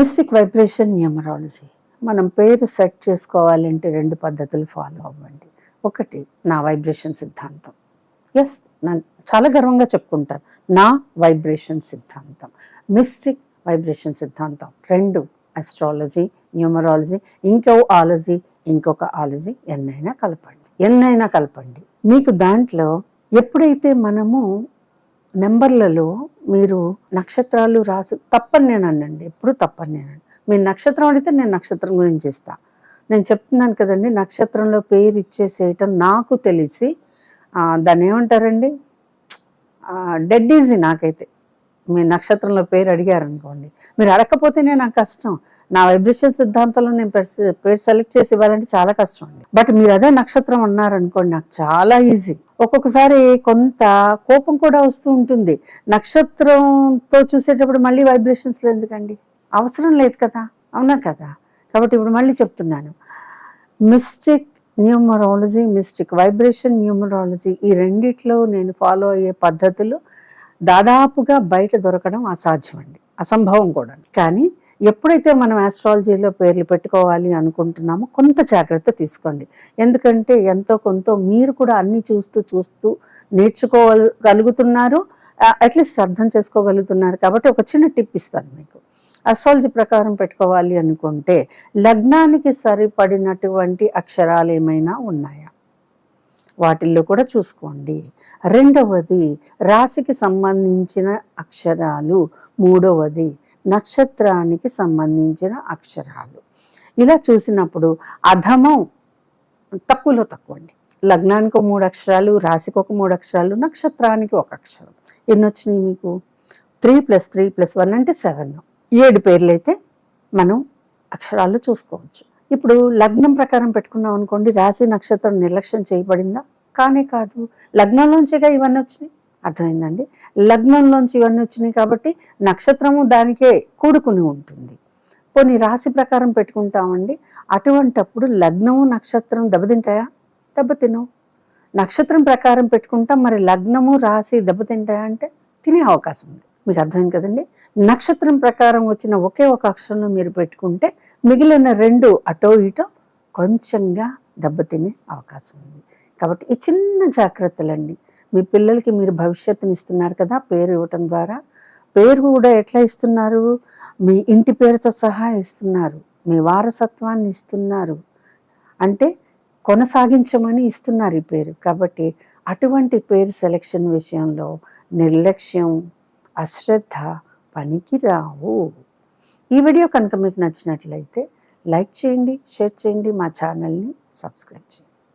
Mystic vibration numerology. మనం పేరు set చేసుకోవాలంటే రెండు పద్ధతులు ఫాలో అవ్వండి. ఒకటి నా వైబ్రేషన్ సిద్ధాంతం. ఎస్ నా చాలా గర్వంగా చెప్పుకుంటాను నా వైబ్రేషన్ సిద్ధాంతం. మిస్టిక్ వైబ్రేషన్ సిద్ధాంతం. రెండు అస్ట్రాలజీ న్యూమరాలజీ ఇంకో ఆలజీ ఇంకొక ఆలజీ ఎన్నైనా కలపండి. ఎన్నైనా కలపండి. మీకు దాంట్లో ఎప్పుడైతే మనము నెంబర్లలో మీరు నక్షత్రాలు రాసి తప్పని నేను అనండి ఎప్పుడు తప్పని నేను మీరు నక్షత్రం అడిగితే నేను నక్షత్రం గురించి ఇస్తాను నేను చెప్తున్నాను కదండి నక్షత్రంలో పేరు ఇచ్చేసేయటం నాకు తెలిసి దాన్ని ఏమంటారండి? డెడ్ ఈజీ నాకైతే. మీ నక్షత్రంలో పేరు అడిగారు అనుకోండి మీరు అడగకపోతేనే నాకు కష్టం. నా వైబ్రేషన్ సిద్ధాంతంలో నేను పేరు పేరు సెలెక్ట్ చేసి ఇవ్వాలంటే చాలా కష్టం అండి. బట్ మీరు అదే నక్షత్రం అన్నారనుకోండి నాకు చాలా ఈజీ. ఒక్కొక్కసారి కొంత కోపం కూడా వస్తూ ఉంటుంది. నక్షత్రంతో చూసేటప్పుడు మళ్ళీ వైబ్రేషన్స్లో ఎందుకండి? అవసరం లేదు కదా? అవునా కదా? కాబట్టి ఇప్పుడు మళ్ళీ చెప్తున్నాను. Mystic numerology mystic vibration numerology ఈ రెండిట్లో నేను ఫాలో అయ్యే పద్ధతులు దాదాపుగా బయట దొరకడం అసాధ్యం అండి అసంభవం కూడా కానీ ఎప్పుడైతే మనం ఆస్ట్రాలజీలో పేర్లు పెట్టుకోవాలి అనుకుంటున్నామో కొంత జాగ్రత్త తీసుకోండి. ఎందుకంటే ఎంతో కొంత మీరు కూడా అన్ని చూస్తూ చూస్తూ నేర్చుకోగలుగుతున్నారు. అట్లీస్ట్ అర్థం చేసుకోగలుగుతున్నారు. కాబట్టి ఒక చిన్న టిప్ ఇస్తాను మీకు. అస్ట్రాలజీ ప్రకారం పెట్టుకోవాలి అనుకుంటే లగ్నానికి సరిపడినటువంటి అక్షరాలు ఏమైనా ఉన్నాయా? వాటిల్లో కూడా చూసుకోండి. రెండవది రాశికి సంబంధించిన అక్షరాలు. మూడవది నక్షత్రానికి సంబంధించిన అక్షరాలు. ఇలా చూసినప్పుడు అధమం తక్కువలో తక్కువ అండి లగ్నానికి ఒక మూడు అక్షరాలు రాశికి ఒక మూడు అక్షరాలు నక్షత్రానికి ఒక అక్షరం. ఎన్ని వచ్చినాయి మీకు? Three plus three plus one అంటే సెవెన్. ఏడు పేర్లు అయితే మనం అక్షరాలు చూసుకోవచ్చు. ఇప్పుడు లగ్నం ప్రకారం పెట్టుకున్నాం అనుకోండి రాశి నక్షత్రం నిర్లక్ష్యం చేయబడిందా? కానే కాదు. లగ్నంలోంచిగా ఇవన్నీ వచ్చినాయి. అర్థమైందండి? లగ్నంలోంచి ఇవన్నీ వచ్చినాయి కాబట్టి నక్షత్రము దానికే కూడుకుని ఉంటుంది. కొన్ని రాశి ప్రకారం పెట్టుకుంటామండి. అటువంటప్పుడు లగ్నము నక్షత్రం దెబ్బతింటాయా? దెబ్బతినవు. నక్షత్రం ప్రకారం పెట్టుకుంటాం మరి లగ్నము రాశి దెబ్బతింటాయా అంటే తినే అవకాశం ఉంది. మీకు అర్థమైంది కదండి? నక్షత్రం ప్రకారం వచ్చిన ఒకే ఒక అక్షరంలో మీరు పెట్టుకుంటే మిగిలిన రెండు అటో ఇటో కొంచెంగా దెబ్బతినే అవకాశం ఉంది. కాబట్టి ఈ చిన్న జాగ్రత్తలండి. మీ పిల్లలకి మీరు భవిష్యత్తుని ఇస్తున్నారు కదా పేరు ఇవ్వటం ద్వారా. పేరు కూడా ఎట్లా ఇస్తున్నారు? మీ ఇంటి పేరుతో సహా ఇస్తున్నారు. మీ వారసత్వాన్ని ఇస్తున్నారు. అంటే కొనసాగించమని ఇస్తున్నారు ఈ పేరు. కాబట్టి అటువంటి పేరు సెలక్షన్ విషయంలో నిర్లక్ష్యం అశ్రద్ధ పనికిరావు. ఈ వీడియో కనుక మీకు నచ్చినట్లయితే లైక్ చేయండి షేర్ చేయండి మా ఛానల్ని సబ్స్క్రైబ్ చేయండి.